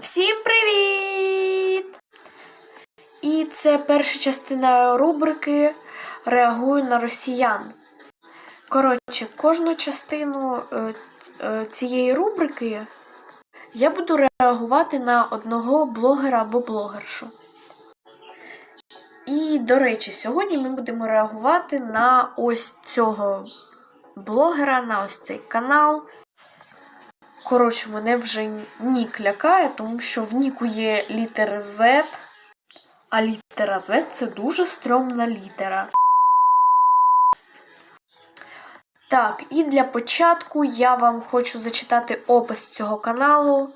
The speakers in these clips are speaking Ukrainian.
Всім привіт! І це перша частина рубрики Реагую на росіян. Коротше, кожну частину е, е, цієї рубрики я буду реагувати на одного блогера або блогершу. І, до речі, сьогодні ми будемо реагувати на ось цього блогера, на ось цей канал. Коротше, мене вже нік лякає, тому що в Ніку є літера Z, а літера Z це дуже стрьомна літера. Так, і для початку я вам хочу зачитати опис цього каналу,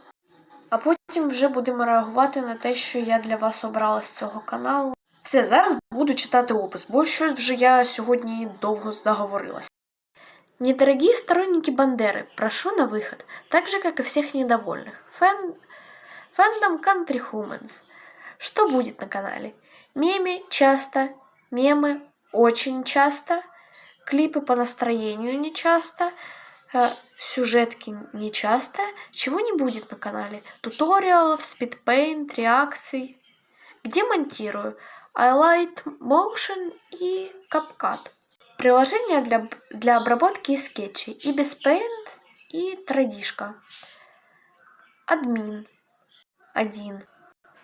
а потім вже будемо реагувати на те, що я для вас обрала з цього каналу. Все, зараз буду читати опис, бо щось вже я сьогодні довго заговорилась. Недорогие сторонники Бандеры, прошу на выход, так же, как и всех недовольных. Фэн... Фэндом Country Humans. Что будет на канале? Мемы часто, мемы очень часто, клипы по настроению не часто, э, сюжетки не часто. Чего не будет на канале? Туториалов, спидпейнт, реакций. Где монтирую? Highlight Motion и CapCut. Приложение для, для обработки скетчей. И без Paint, и традишка. Админ. Один.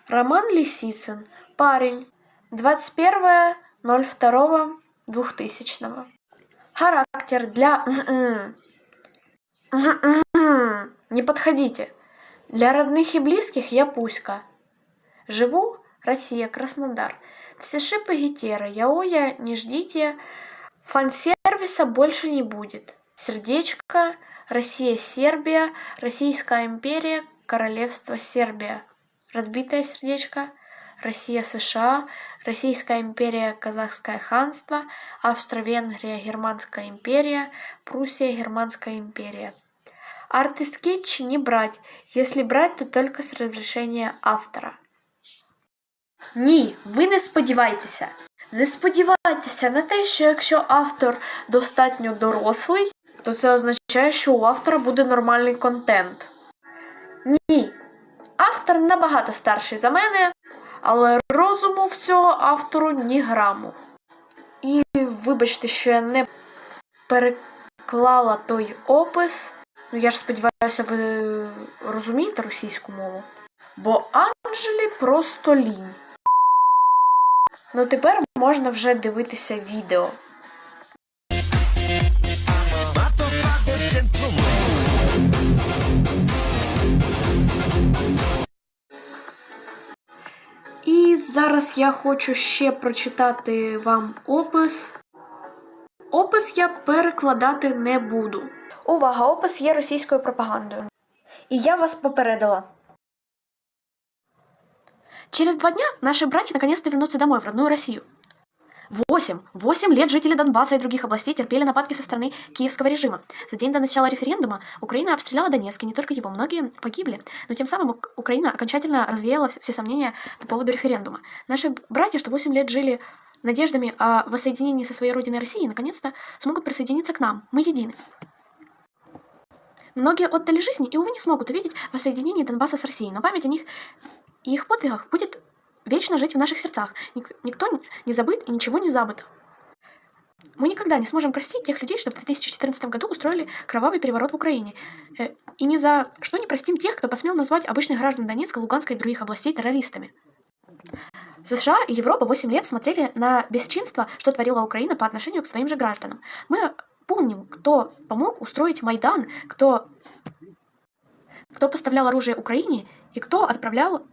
Роман Лисицын. Парень. 21.02.2000. Характер для... Не подходите. Для родных и близких я Пуська. Живу Россия, Краснодар. Все шипы Гетера. Яоя, не ждите. Фан-сервиса больше не будет. Сердечко, Россия, Сербия, Российская империя, Королевство Сербия. Разбитое сердечко, Россия, США, Российская империя, Казахское ханство, Австро-Венгрия, Германская империя, Пруссия, Германская империя. Арты скетчи не брать. Если брать, то только с разрешения автора. Ні, ви не сподівайтеся. Не сподівайтеся на те, що якщо автор достатньо дорослий, то це означає, що у автора буде нормальний контент. Ні. Автор набагато старший за мене, але розуму в цього автору ні граму. І вибачте, що я не переклала той опис. Ну я ж сподіваюся, ви розумієте російську мову. Бо Анджелі просто лінь. Ну тепер можна вже дивитися відео. І зараз я хочу ще прочитати вам опис. Опис я перекладати не буду. Увага! Опис є російською пропагандою. І я вас попередила. Через два дня наши братья наконец-то вернутся домой, в родную Россию. Восемь. Восемь лет жители Донбасса и других областей терпели нападки со стороны киевского режима. За день до начала референдума Украина обстреляла Донецк, и не только его, многие погибли. Но тем самым Ук- Украина окончательно развеяла вс- все сомнения по поводу референдума. Наши братья, что 8 лет жили надеждами о воссоединении со своей родиной России, наконец-то смогут присоединиться к нам. Мы едины. Многие отдали жизни и, увы, не смогут увидеть воссоединение Донбасса с Россией, но память о них и их подвигах будет вечно жить в наших сердцах. Ник- никто не забыт и ничего не забыто. Мы никогда не сможем простить тех людей, что в 2014 году устроили кровавый переворот в Украине. Э, И ни за что не простим тех, кто посмел назвать обычных граждан Донецка, Луганска и других областей террористами. США и Европа 8 лет смотрели на бесчинство, что творила Украина по отношению к своим же гражданам. Мы помним, кто помог устроить Майдан, кто, кто поставлял оружие Украине и кто отправлял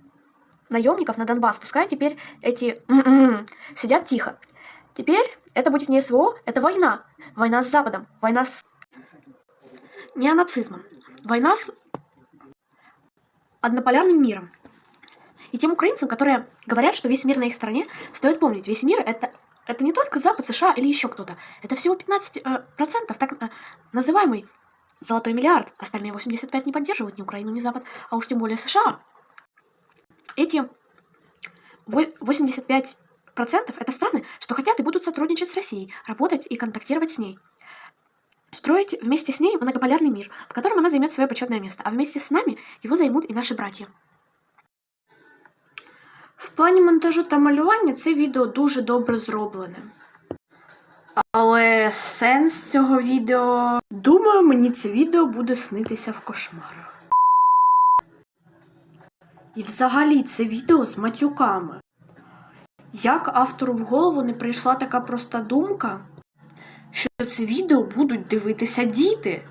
наемников на Донбасс. Пускай теперь эти сидят тихо. Теперь это будет не СВО, это война. Война с Западом. Война с неонацизмом. Война с однополярным миром. И тем украинцам, которые говорят, что весь мир на их стороне, стоит помнить, весь мир это, это не только Запад, США или еще кто-то. Это всего 15% э, процентов, так э, называемый золотой миллиард. Остальные 85 не поддерживают ни Украину, ни Запад, а уж тем более США Эти во- 85% это страны, что хотят и будут сотрудничать с Россией, работать и контактировать с ней. Строить вместе с ней многополярный мир, в котором она займет свое почетное место, а вместе с нами его займут и наши братья. В плані монтажу та малювання це відео дуже добре зроблене. Але сенс цього відео. Думаю, мені це відео буде снитися в кошмарах. І взагалі це відео з матюками. Як автору в голову не прийшла така проста думка, що це відео будуть дивитися діти.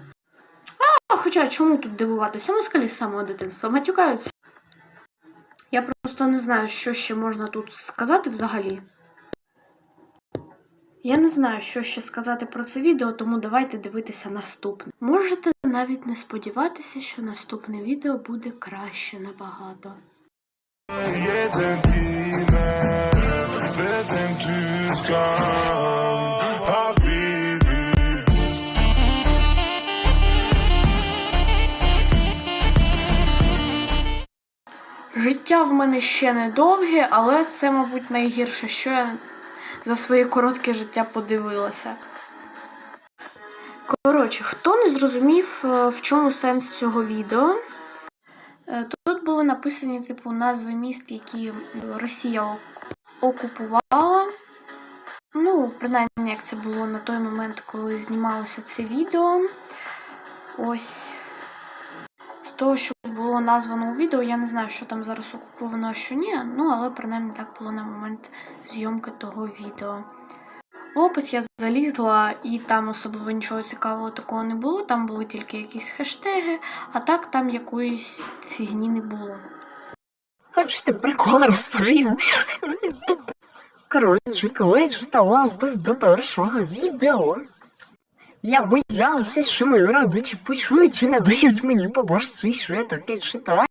А, хоча чому тут дивуватися? Москалі з самого дитинства матюкаються. Я просто не знаю, що ще можна тут сказати взагалі. Я не знаю, що ще сказати про це відео, тому давайте дивитися наступне. Можете навіть не сподіватися, що наступне відео буде краще набагато. Життя в мене ще не довге, але це, мабуть, найгірше, що я за своє коротке життя подивилася. Коротше, хто не зрозумів, е, в чому сенс цього відео, е, тут були написані, типу, назви міст, які Росія окупувала. Ну, принаймні, як це було на той момент, коли знімалося це відео. Ось. Того, що було названо у відео, я не знаю, що там зараз окуповано, а що ні. Ну, але принаймні так було на момент зйомки того відео. В опис я залізла, і там особливо нічого цікавого такого не було. Там були тільки якісь хештеги, а так там якоїсь фігні не було. Хочете прикол розповім? Коротше, коли я ставав без до першого відео, я боявся, що мої родичі почують і не дають мені по що я таке читаю.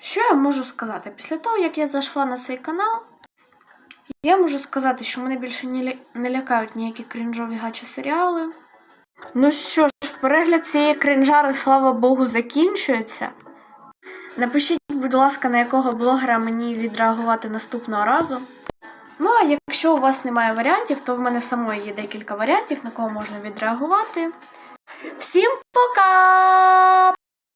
Що я можу сказати? Після того, як я зайшла на цей канал, я можу сказати, що мене більше не лякають ніякі крінжові гачі серіали. Ну що ж, перегляд цієї крінжари, слава Богу, закінчується. Напишіть, будь ласка, на якого блогера мені відреагувати наступного разу. Ну, а якщо у вас немає варіантів, то в мене самої є декілька варіантів, на кого можна відреагувати. Всім пока!